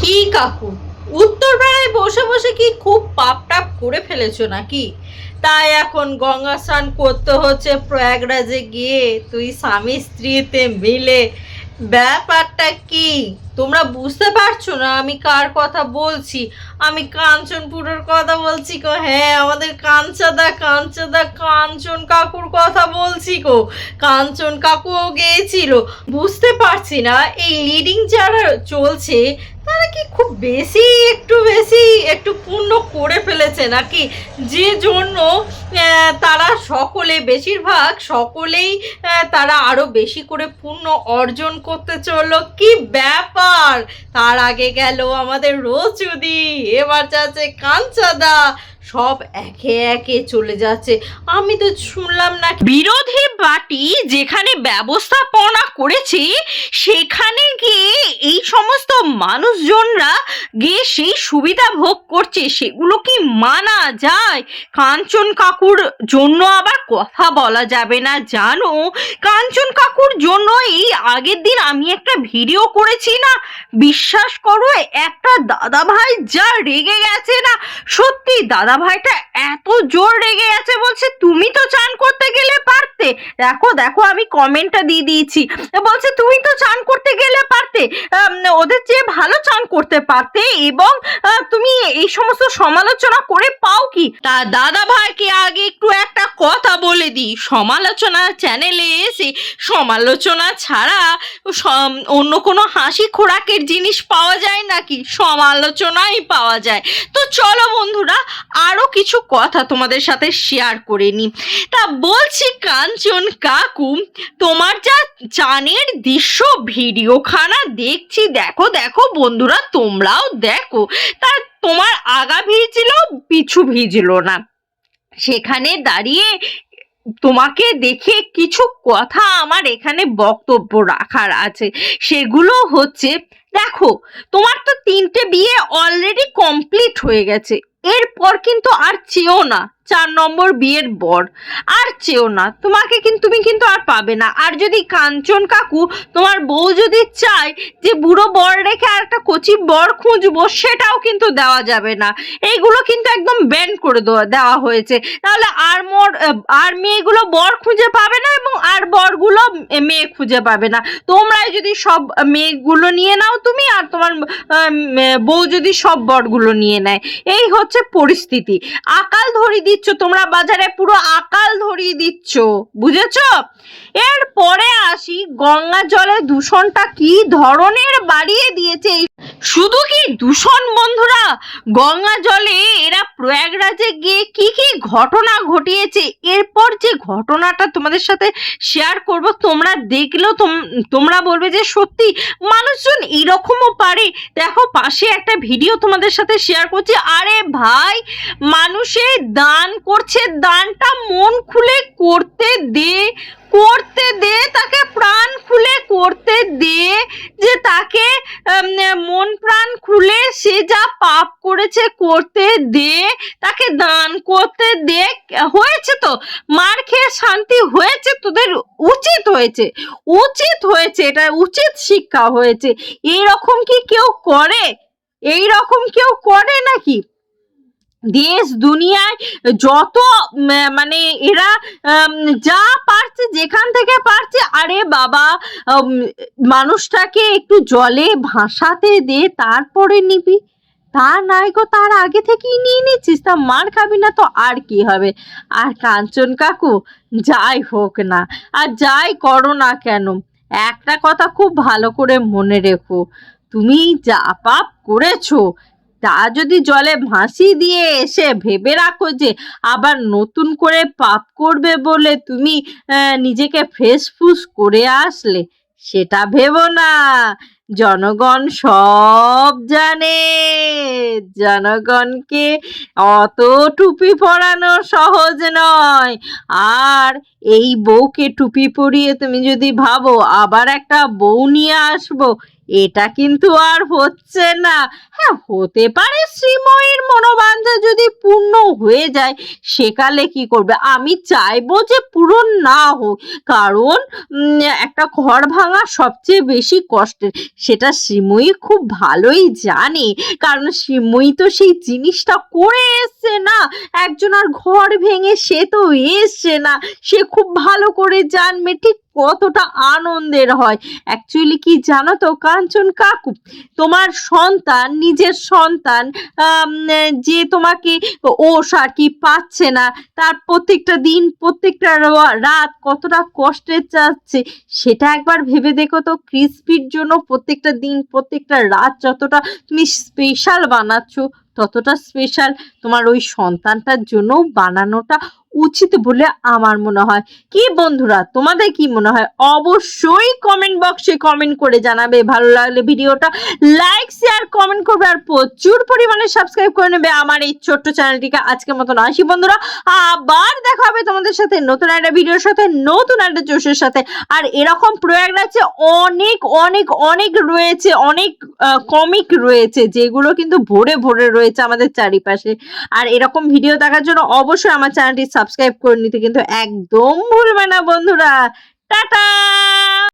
কি কাকু? উত্তরবেলায় বসে বসে কি খুব পাপ টাপ করে ফেলেছো নাকি? তাই এখন গঙ্গা স্নান করতে হচ্ছে প্রয়াগরাজে গিয়ে। তুই স্বামী স্ত্রীতে মিলে ব্যাপারটা কি? তোমরা বুঝতে পারছ না আমি কার কথা বলছি? আমি কাঞ্চনপুরের কথা বলছি গো। হ্যাঁ আমাদের কাঞ্চাদা কাঞ্চাদা, কাঞ্চন কাকুর কথা বলছি গো। কাঞ্চন কাকুও গিয়েছিল। বুঝতে পারছি না, এই লিডিং যারা চলছে, তারা কি খুব বেশি, একটু বেশি, একটু পূর্ণ করে ফেলেছে নাকি? যে জন্য তারা সকলে, বেশিরভাগ সকলেই তারা আরও বেশি করে পূর্ণ অর্জন করতে চলল। কি ব্যাপার? তার। আগে গেল আমাদের রচুদি এবার যাচ্ছে কাঞ্চাদা। সব একে একে চলে যাচ্ছে। আমি তো শুনলাম না বিরোধী পার্টি যেখানে ব্যবস্থাপনা করেছে, সেখানে গিয়ে এই সমস্ত মানুষজনরা গিয়ে সেই সুবিধা ভোগ করছে, সেগুলো কি মানা যায়? কাঞ্চন কাকুর জন্য আবার কথা বলা যাবে না, জানো? কাঞ্চন কাকুর জন্য এই আগের দিন আমি একটা ভিডিও করেছি না? বিশ্বাস করো, একটা দাদা ভাই যা রেগে গেছে না, সত্যি দাদা ভাইটা এত জোর রেগে গেছে বলছে তুমি তো চান করতে গেলে পারতে দেখো দেখো, আমি কমেন্টটা দিয়ে দিয়েছি। বলছে, তুমি তো চান করতে গেলে পারতে। ওদের চেয়ে ভালো চান করতে পারতে এবং তুমি এই সমস্ত সমালোচনা করে পাও কি? তা দাদা ভাইকে আগে একটু একটা কথা বলে দিই। সমালোচনা চ্যানেলে এসে সমালোচনা ছাড়া অন্য কোনো হাসি খোরাকের জিনিস পাওয়া যায় নাকি? সমালোচনাই পাওয়া যায়। তো চলো বন্ধুরা আরও কিছু কথা তোমাদের সাথে শেয়ার করে নি তা বলছি কাঞ্চন কাকু, তোমার যা চানের দৃশ্য ভিডিওখানা দেখছি, দেখো দেখো বন্ধুরা, তোমরাও দেখো। তা তোমার আগা ভিজল, পিছু ভিজল না। সেখানে দাঁড়িয়ে তোমাকে দেখে কিছু কথা আমার এখানে বক্তব্য রাখার আছে। সেগুলো হচ্ছে, দেখো, তোমার তো তিনটে বিয়ে অলরেডি কমপ্লিট হয়ে গেছে। এরপর কিন্তু আর চেয়েও না। চার নম্বর বিয়ের বর। আর চেও না, তোমাকে কিন্তু তুমি কিন্তু আর পাবে না। আর যদি কাঞ্চন কাকু তোমার বউ যদি চায় যে বুড়ো বর রেখে আর একটা কচি বর খুঁজবো, সেটাও কিন্তু দেওয়া যাবে না। এইগুলো কিন্তু একদম ব্যান করে দেওয়া হয়েছে। তাহলে আর মোর, আর মেয়েগুলো বর খুঁজে পাবে না এবং আর বরগুলো মেয়ে খুঁজে পাবে না। তোমরাই যদি সব মেয়েগুলো নিয়ে নাও তুমি, আর তোমার বউ যদি সব বরগুলো নিয়ে নেয়। এই হচ্ছে পরিস্থিতি। আকাল ধরিয়ে দিচ্ছ, তোমরা বাজারে পুরো আকাল ধরিয়ে দিচ্ছ, বুঝেছ? এরপরে আসি, গঙ্গা জলে দূষণটা কি ধরনের বাড়িয়ে দিয়েছে এই শুধু কি দূষণ বন্ধুরা? গঙ্গা জলে এরা প্রয়াগরাজে গিয়ে কি কি ঘটনা ঘটিয়েছে? এরপর যে ঘটনাটা তোমাদের সাথে শেয়ার করব, তোমরা দেখলেও তোম- তোমরা বলবে যে সত্যি মানুষজন এরকমও পারে। দেখো, পাশে একটা ভিডিও তোমাদের সাথে শেয়ার করছি। আরে ভাই, মানুষে দান করছে, দানটা মন খুলে করতে দে। করতে দে, তাকে প্রাণ খুলে করতে দে, যে তাকে মন প্রাণ খুলে সে যা পাপ করেছে করতে দে, তাকে দান করতে দে। হয়েছে তো? মার খেয়ে শান্তি হয়েছে? তোদের উচিত হয়েছে। উচিত হয়েছে, এটা উচিত শিক্ষা হয়েছে। এই রকম কি কেউ করে? এই রকম কেউ করে নাকি? দেশ, দুনিয়ায় যত মানে এরা যা পারছে, যেখান থেকে পারছে, আরে বাবা মানুষটাকে একটু জলে ভাসাতে দে, তারপরে নিবি। তা নাই গো, তার আগে থেকেই নিয়ে নিচ্ছিস, তা মার খাবি না তো আর কি হবে? আর কাঞ্চন কাকু, যাই হোক না, আর যাই করো না কেন, একটা কথা খুব ভালো করে মনে রেখো, তুমি যা পাপ করেছ তা যদি জলে ভাসি দিয়ে এসে ভেবে রাখো যে আবার নতুন করে পাপ করবে বলে তুমি নিজেকে ফ্রেশ ফুস করে আসলে, সেটা ভেবো না। জনগণ সব জানে, জনগণকে অত টুপি পরানো সহজ নয়। আর এই বউকে টুপি পরিয়ে তুমি যদি ভাবো, আবার একটা বউ নিয়ে আসব এটা কিন্তু আর হচ্ছে না। হ্যাঁ হতে পারে শ্রীময়ীর মনোবাঞ্ছা যদি পূর্ণ হয়ে যায়, সেকালে কি করবে? আমি চাইব যে পূরণ না হোক, কারণ একটা ঘর ভাঙা সবচেয়ে বেশি কষ্টের। সেটা শ্রীময়ী খুব ভালোই জানে, কারণ শ্রীময়ী তো সেই জিনিসটা করে এসছে না। একজন আর ঘর ভেঙে সে তো এসছে না। সে খুব ভালো করে জানবে, ঠিক কতটা আনন্দের হয়। অ্যাকচুয়ালি কি জানো তো কাঞ্চন কাকু, তোমার সন্তান, নিজের সন্তান যে তোমাকে ও আর কি পাচ্ছে না, তার প্রত্যেকটা দিন, প্রত্যেকটা রাত কতটা কষ্টে যাচ্ছে, সেটা একবার ভেবে দেখো তো ক্রিসপির জন্য প্রত্যেকটা দিন, প্রত্যেকটা রাত যতটা তুমি স্পেশাল বানাচ্ছ, ততটা স্পেশাল তোমার ওই সন্তানটার জন্য বানানোটা উচিত বলে আমার মনে হয়। কি বন্ধুরা, তোমাদের কি মনে হয়? অবশ্যই কমেন্ট বক্সে কমেন্ট করে জানাবে। ভালো লাগলে ভিডিওটা লাইক শেয়ার কমেন্ট করবে আর প্রচুর পরিমাণে সাবস্ক্রাইব করে নেবে আমার এই ছোট্ট চ্যানেলটিকে। আজকের মতন আসি বন্ধুরা। আবার দেখা হবে তোমাদের সাথে নতুন একটা ভিডিওর সাথে, নতুন একটা জোশের সাথে। আর এরকম প্রয়াগরাজে অনেক অনেক অনেক রয়েছে, অনেক কমিক রয়েছে, যেগুলো কিন্তু ভরে ভরে রয়েছে আমাদের চারিপাশে। আর এরকম ভিডিও দেখার জন্য অবশ্যই আমার চ্যানেলটি সাবস্ক্রাইব করে নিতে কিন্তু একদম ভুলবে না বন্ধুরা। টাটা!